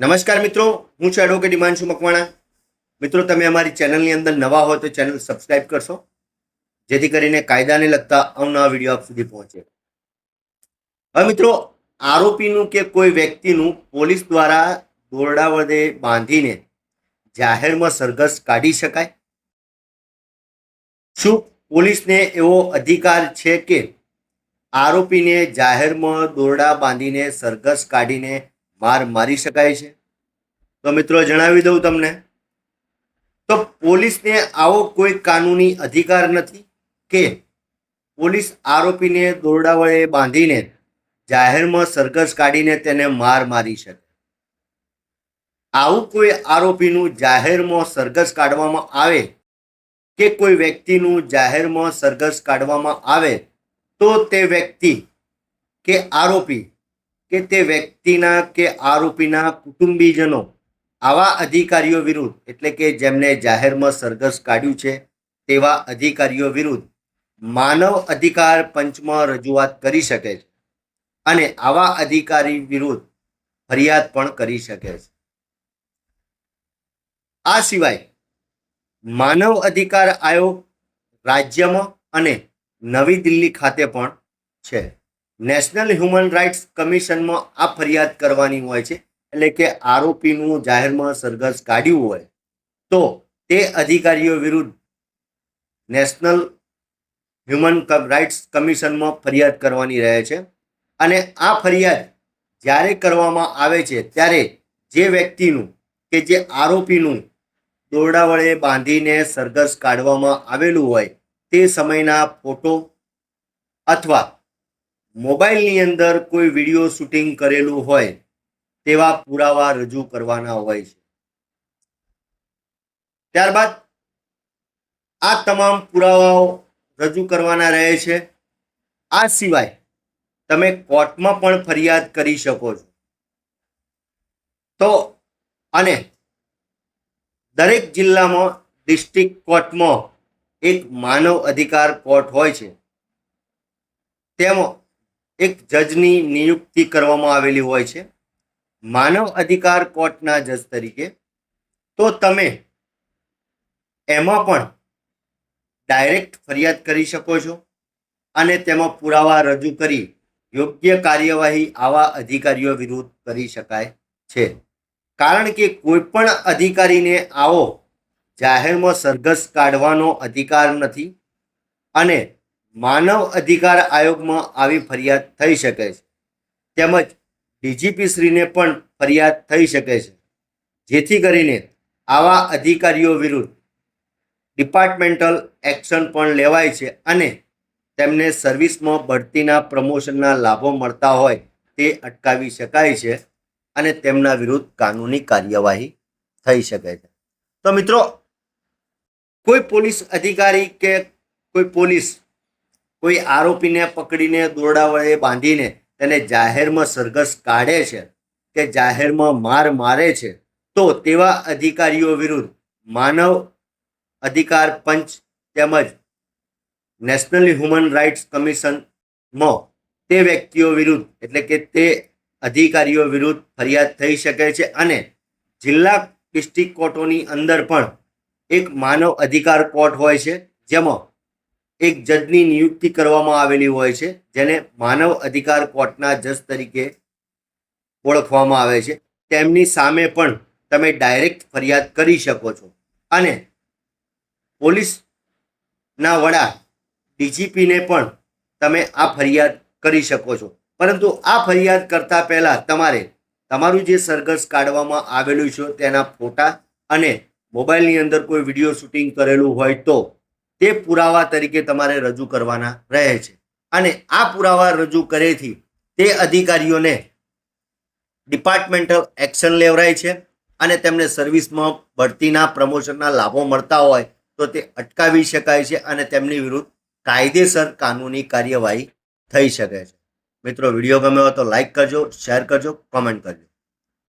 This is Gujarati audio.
નમસ્કાર મિત્રો, હું છું એડવોકેટ હિમાંશુ મકવાણા. મિત્રો, તમે અમારી ચેનલની અંદર નવા હોય તો ચેનલ સબસ્ક્રાઇબ કરશો, જેથી કરીને કાયદાને લગતા અવનવા વીડિયો આપ સુધી પહોંચે. હવે મિત્રો, આરોપીનું કે કોઈ વ્યક્તિનું પોલીસ દ્વારા દોરડા વડે બાંધીને જાહેરમાં સરઘસ કાઢી શકાય? શું પોલીસને એવો અધિકાર છે કે આરોપીને જાહેરમાં દોરડા બાંધીને સરઘસ કાઢીને માર મારી શકાય છે? તો મિત્રો જણાવી દઉં તમને. તો પોલીસને આવો કોઈ કાનૂની અધિકાર નથી કે પોલીસ આરોપીને દોરડા વડે બાંધીને જાહેરમાં સરઘસ કાઢીને તેને માર મારી શકે. આવું કોઈ આરોપીનું જાહેરમાં સરઘસ કાઢવામાં આવે કે કોઈ વ્યક્તિનું જાહેરમાં સરઘસ કાઢવામાં આવે તો તે વ્યક્તિ કે આરોપી કે તે વ્યક્તિના કે આરોપીના કુટુંબીજનો આવા અધિકારીઓ વિરુદ્ધ, એટલે કે જેમને જાહેરમાં સરઘસ કાઢ્યું છે, તેવા અધિકારીઓ વિરુદ્ધ માનવ અધિકાર પંચમાં રજૂઆત કરી શકે છે અને આવા અધિકારી વિરુદ્ધ ફરિયાદ પણ કરી શકે છે. આ સિવાય માનવ અધિકાર આયોગ રાજ્યમાં અને નવી દિલ્હી ખાતે પણ છે. નેશનલ હ્યુમન રાઇટ્સ કમિશનમાં આ ફરિયાદ કરવાની હોય છે, એટલે કે આરોપીનું જાહેરમાં સરઘસ કાઢ્યું હોય, તો તે અધિકારીઓ વિરુદ્ધ નેશનલ હ્યુમન રાઇટ્સ કમિશનમાં ફરિયાદ કરવાની રહે છે. અને આ ફરિયાદ જ્યારે કરવામાં આવે છે, ત્યારે જે વ્યક્તિનું કે જે આરોપીનું દોરડા વડે બાંધીને સરઘસ કાઢવામાં આવેલું હોય, તે સમયના ફોટો અથવા મોબાઈલની અંદર કોઈ વીડિયો શૂટિંગ કરેલું હોય, તેવા પુરાવા રજૂ કરવાના હોય છે. ત્યારબાદ આ તમામ પુરાવાઓ રજૂ કરવાના રહે છે. આ સિવાય તમે કોર્ટમાં પણ ફરિયાદ કરી શકો છો. તો અને દરેક જિલ્લામાં ડિસ્ટ્રિક્ટ કોર્ટમાં એક માનવ અધિકાર કોર્ટ હોય છે. તેમાં એક જજની નિયુક્તિ કરવામાં આવેલી હોય છે, માનવ અધિકાર કોર્ટના જજ તરીકે. તો તમે એમાં પણ ડાયરેક્ટ ફરિયાદ કરી શકો છો અને તેમાં પુરાવા રજૂ કરી યોગ્ય કાર્યવાહી આવા અધિકારીઓ વિરુદ્ધ કરી શકાય છે. કારણ કે કોઈ પણ અધિકારીને આવો, જાહેરમાં સરઘસ કાઢવાનો અધિકાર નથી અને માનવ અધિકાર આયોગમાં આવી ફરિયાદ થઈ શકે છે. તેમજ ડીજીપી શ્રીને પણ ફરિયાદ થઈ શકે છે. જેથી કરીને આવા અધિકારીઓ વિરુદ્ધ ડિપાર્ટમેન્ટલ એક્શન પણ લેવાય છે અને તેમને સર્વિસમાં બઢતીના પ્રમોશનના લાભો મળતા હોય તે અટકાવી શકાય છે અને તેમના વિરુદ્ધ કાનૂની કાર્યવાહી થઈ શકે છે. તો મિત્રો, કોઈ પોલીસ અધિકારી કે કોઈ પોલીસ કોઈ આરોપીને પકડીને દોરડા વડે બાંધીને તેને જાહેરમાં સરઘસ કાઢે છે કે જાહેરમાં માર મારે છે, તો તેવા અધિકારીઓ વિરુદ્ધ માનવ અધિકાર પંચ તેમજ નેશનલ હ્યુમન રાઇટ્સ કમિશનમાં તે વ્યક્તિઓ વિરુદ્ધ, એટલે કે તે અધિકારીઓ વિરુદ્ધ ફરિયાદ થઈ શકે છે અને જિલ્લા ડિસ્ટ્રિક્ટ કોર્ટોની અંદર પણ એક માનવ અધિકાર કોર્ટ હોય છે, જેમાં એક જજની નિયુક્તિ કરવામાં આવેલી હોય છે, જેને માનવ અધિકાર કોર્ટના જજ તરીકે ઓળખવામાં આવે છે. તેમની સામે પણ તમે ડાયરેક્ટ ફરિયાદ કરી શકો છો. અને પોલીસના વડા ડીજીપીને પણ તમે આ ફરિયાદ કરી શકો છો. પરંતુ આ ફરિયાદ કરતા પહેલાં તમારે તમારું જે સરઘસ કાઢવામાં આવેલું છે તેના ફોટા અને મોબાઈલની અંદર કોઈ વીડિયો શૂટિંગ કરેલું હોય તો તે પુરાવા તરીકે તમારે રજૂ કરવાના રહે છે. અને આ પુરાવા રજૂ કરેથી તે અધિકારીઓને ડિપાર્ટમેન્ટલ એક્શન લેવરાય છે અને તેમને સર્વિસમાં બઢતીના પ્રમોશનના લાભો મળતા હોય તો તે અટકાવી શકાય છે અને તેમની વિરુદ્ધ કાયદેસર કાનૂની કાર્યવાહી થઈ શકે છે. મિત્રો, વીડિયો ગમ્યો તો લાઈક કરજો, શેર કરજો, કોમેન્ટ કરજો.